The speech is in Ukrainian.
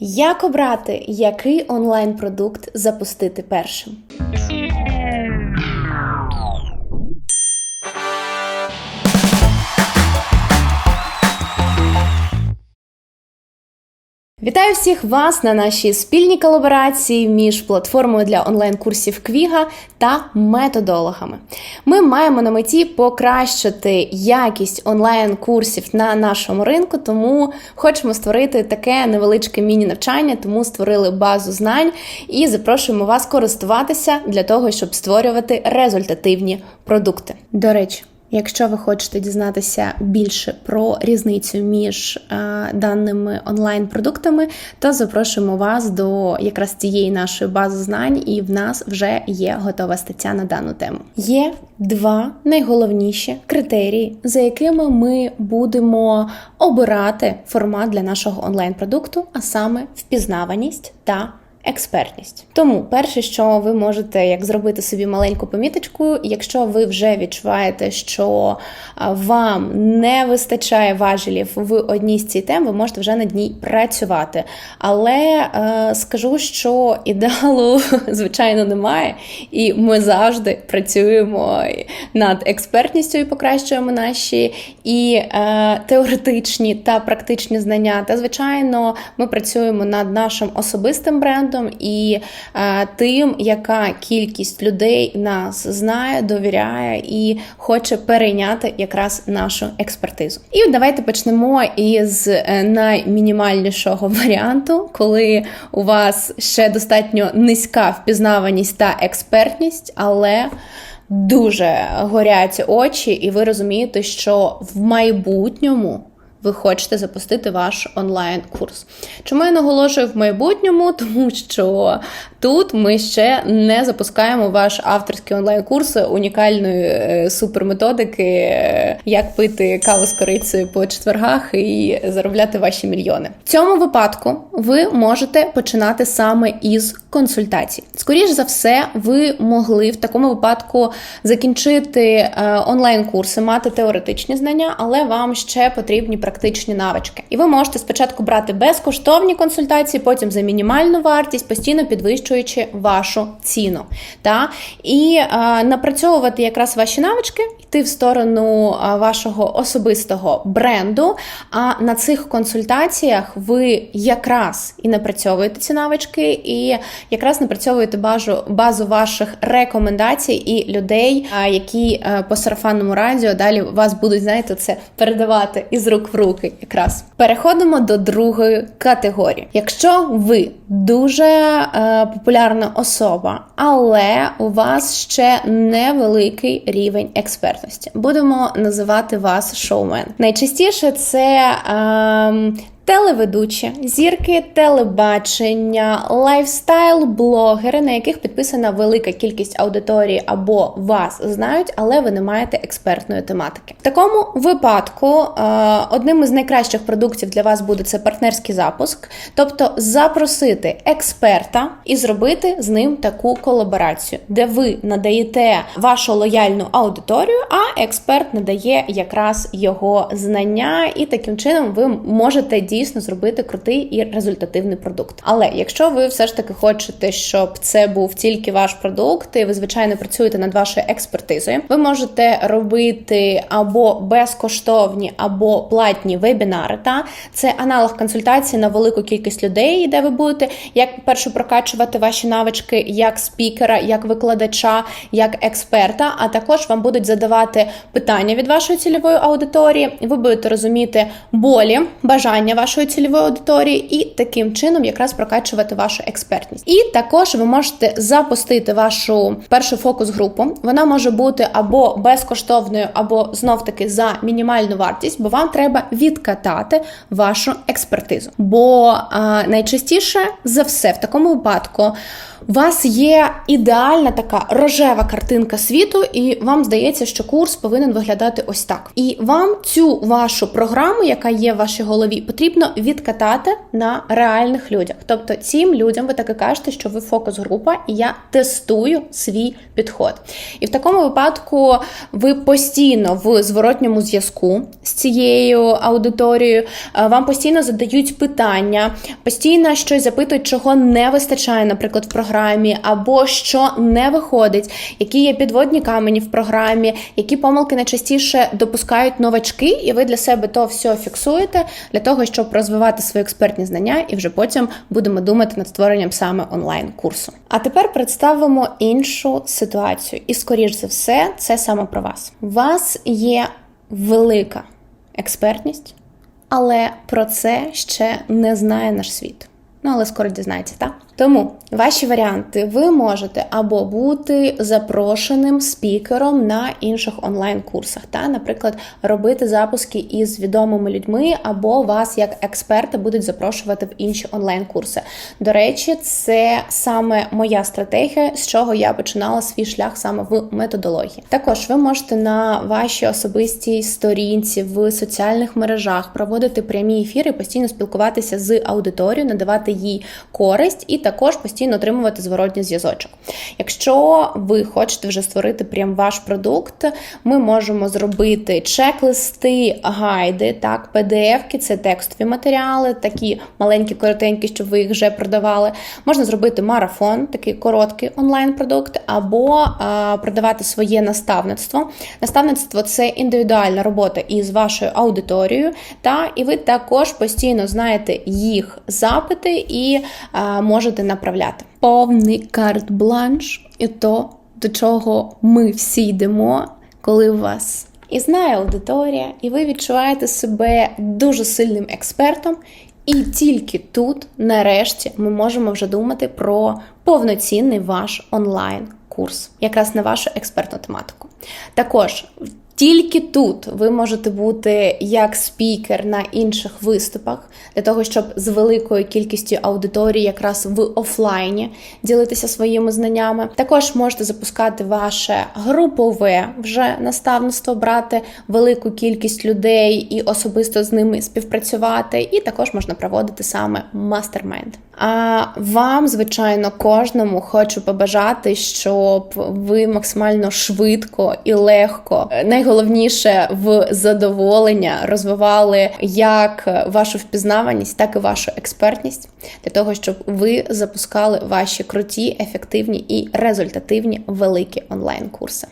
Як обрати, який онлайн-продукт запустити першим? Вітаю всіх вас на нашій спільній колаборації між платформою для онлайн-курсів Квіга та методологами. Ми маємо на меті покращити якість онлайн-курсів на нашому ринку, тому хочемо створити таке невеличке міні-навчання, тому створили базу знань і запрошуємо вас користуватися для того, щоб створювати результативні продукти. До речі. Якщо ви хочете дізнатися більше про різницю між е, даними онлайн-продуктами, то запрошуємо вас до якраз цієї нашої бази знань, і в нас вже є готова стаття на дану тему. Є два найголовніші критерії, за якими ми будемо обирати формат для нашого онлайн-продукту, а саме впізнаваність та експертність. Тому перше, що ви можете як зробити собі маленьку поміточку, якщо ви вже відчуваєте, що вам не вистачає важелів в одній з цих тем, ви можете вже над ній працювати. Але е, скажу, що ідеалу, звичайно, немає, і ми завжди працюємо над експертністю і покращуємо наші і е, теоретичні та практичні знання. Та, звичайно, ми працюємо над нашим особистим брендом і е, тим, яка кількість людей нас знає, довіряє і хоче перейняти якраз нашу експертизу. І давайте почнемо із е, наймінімальнішого варіанту, коли у вас ще достатньо низька впізнаваність та експертність, але Дуже горять очі, і ви розумієте, що в майбутньому ви хочете запустити ваш онлайн-курс. Чому я наголошую в майбутньому? Тому що тут ми ще не запускаємо ваш авторський онлайн-курс унікальної е, суперметодики, е, як пити каву з корицею по четвергах і заробляти ваші мільйони. В цьому випадку ви можете починати саме із консультацій. Скоріше за все, ви могли в такому випадку закінчити е, онлайн-курси, мати теоретичні знання, але вам ще потрібні практичні навички. І ви можете спочатку брати безкоштовні консультації, потім за мінімальну вартість, постійно підвищуючи вашу ціну. Та? І е, напрацьовувати якраз ваші навички, йти в сторону вашого особистого бренду. А на цих консультаціях ви якраз і напрацьовуєте ці навички, і якраз напрацьовуєте базу, базу ваших рекомендацій і людей, які е, по сарафанному радіо далі вас будуть, знаєте, це передавати із рук в руки якраз. Переходимо до другої категорії. Якщо ви дуже е, популярна особа, але у вас ще невеликий рівень експертності, будемо називати вас шоумен. Найчастіше це е, Телеведучі, зірки телебачення, лайфстайл, блогери, на яких підписана велика кількість аудиторії або вас знають, але ви не маєте експертної тематики. В такому випадку е, одним із найкращих продуктів для вас буде це партнерський запуск, тобто запросити експерта і зробити з ним таку колаборацію, де ви надаєте вашу лояльну аудиторію, а експерт надає якраз його знання, і таким чином ви можете дійсно зробити крутий і результативний продукт. Але якщо ви все ж таки хочете, щоб це був тільки ваш продукт, і ви звичайно працюєте над вашою експертизою, ви можете робити або безкоштовні, або платні вебінари. Та це аналог консультації на велику кількість людей, де ви будете як перше прокачувати ваші навички як спікера, як викладача, як експерта. А також вам будуть задавати питання від вашої цільової аудиторії, ви будете розуміти болі, бажання вашої цільової аудиторії, і таким чином якраз прокачувати вашу експертність. І також ви можете запустити вашу першу фокус-групу. Вона може бути або безкоштовною, або знов-таки за мінімальну вартість, бо вам треба відкатати вашу експертизу. Бо а, найчастіше за все в такому випадку. У вас є ідеальна така рожева картинка світу, і вам здається, що курс повинен виглядати ось так. І вам цю вашу програму, яка є в вашій голові, потрібно потрібно відкатати на реальних людях. Тобто, цим людям ви таки кажете, що ви фокус-група, і я тестую свій підход. І в такому випадку ви постійно в зворотньому зв'язку з цією аудиторією, е, вам постійно задають питання, постійно щось запитують, чого не вистачає, наприклад, в програмі, або що не виходить, які є підводні камені в програмі, які помилки найчастіше допускають новачки, і ви для себе то все фіксуєте для того, щоб розвивати свої експертні знання, і вже потім будемо думати над створенням саме онлайн-курсу. А тепер представимо іншу ситуацію, і скоріш за все, це саме про вас. У вас є велика експертність, але про це ще не знає наш світ. Ну, але скоро дізнається, так? Тому ваші варіанти ви можете або бути запрошеним спікером на інших онлайн-курсах, та, наприклад, робити запуски із відомими людьми, або вас як експерта будуть запрошувати в інші онлайн-курси. До речі, це саме моя стратегія, з чого я починала свій шлях саме в методології. Також ви можете на вашій особистій сторінці в соціальних мережах проводити прямі ефіри, постійно спілкуватися з аудиторією, надавати їй користь і також постійно отримувати зворотній зв'язочок. Якщо ви хочете вже створити прям ваш продукт, ми можемо зробити чек-листи, гайди, так, PDF-ки, це текстові матеріали, такі маленькі, коротенькі, щоб ви їх вже продавали. Можна зробити марафон, такий короткий онлайн-продукт, або а, продавати своє наставництво. Наставництво це індивідуальна робота із вашою аудиторією, та і ви також постійно знаєте їх запити і а, можете направляти. Повний карт-бланш і то, до чого ми всі йдемо, коли у вас і знає аудиторія, і ви відчуваєте себе дуже сильним експертом. І тільки тут, нарешті, ми можемо вже думати про повноцінний ваш онлайн-курс, якраз на вашу експертну тематику. Також тільки тут ви можете бути як спікер на інших виступах, для того, щоб з великою кількістю аудиторії якраз в офлайні ділитися своїми знаннями. Також можете запускати ваше групове вже наставництво, брати велику кількість людей і особисто з ними співпрацювати. І також можна проводити саме мастермайнд. А вам, звичайно, кожному хочу побажати, щоб ви максимально швидко і легко, найголовніше в задоволення розвивали як вашу впізнаваність, так і вашу експертність для того, щоб ви запускали ваші круті, ефективні і результативні великі онлайн-курси.